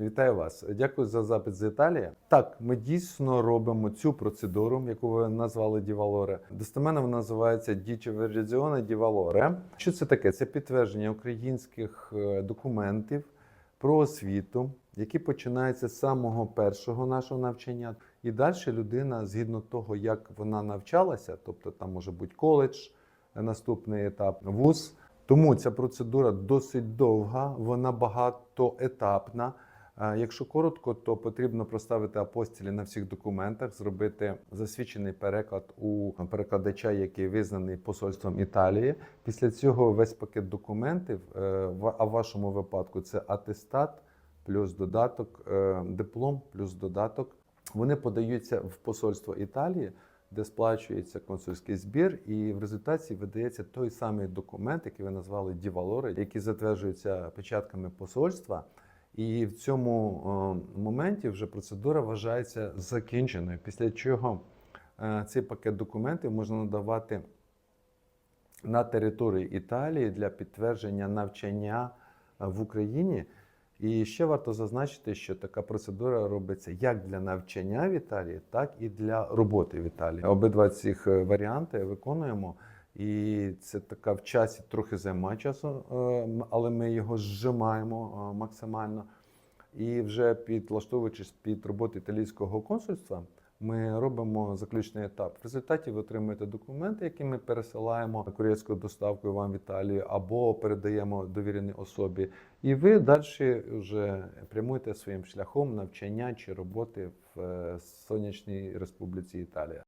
вітаю вас. Дякую за запит з Італії. Так, ми дійсно робимо цю процедуру, яку ви назвали Дівалоре. Достеменно вона називається Діче Дівалоре. Що це таке? Це підтвердження українських е, документів про освіту, які починаються з самого першого нашого навчання. І далі людина, згідно того, як вона навчалася, тобто там може бути коледж, е, наступний етап, вуз. Тому ця процедура досить довга, вона багатоетапна. Якщо коротко, то потрібно проставити апостілі на всіх документах, зробити засвідчений переклад у перекладача, який визнаний посольством Італії. Після цього весь пакет документів, е, а в вашому випадку це атестат плюс додаток, е, диплом плюс додаток. Вони подаються в посольство Італії, де сплачується консульський збір, і в результаті видається той самий документ, який ви назвали Дівалори, який затверджується печатками посольства. І в цьому е, моменті вже процедура вважається закінченою. Після чого е, цей пакет документів можна надавати на території Італії для підтвердження навчання е, в Україні. І ще варто зазначити, що така процедура робиться як для навчання в Італії, так і для роботи в Італії. Обидва цих варіанти виконуємо. І це така в часі трохи займа часу, е, але ми його зжимаємо е, максимально. І вже підлаштовуючись під роботу італійського консульства, ми робимо заключний етап. В результаті ви отримуєте документи, які ми пересилаємо кур'єрською доставкою вам в Італію або передаємо довіреній особі. І ви далі вже прямуєте своїм шляхом навчання чи роботи в е, сонячній республіці Італія.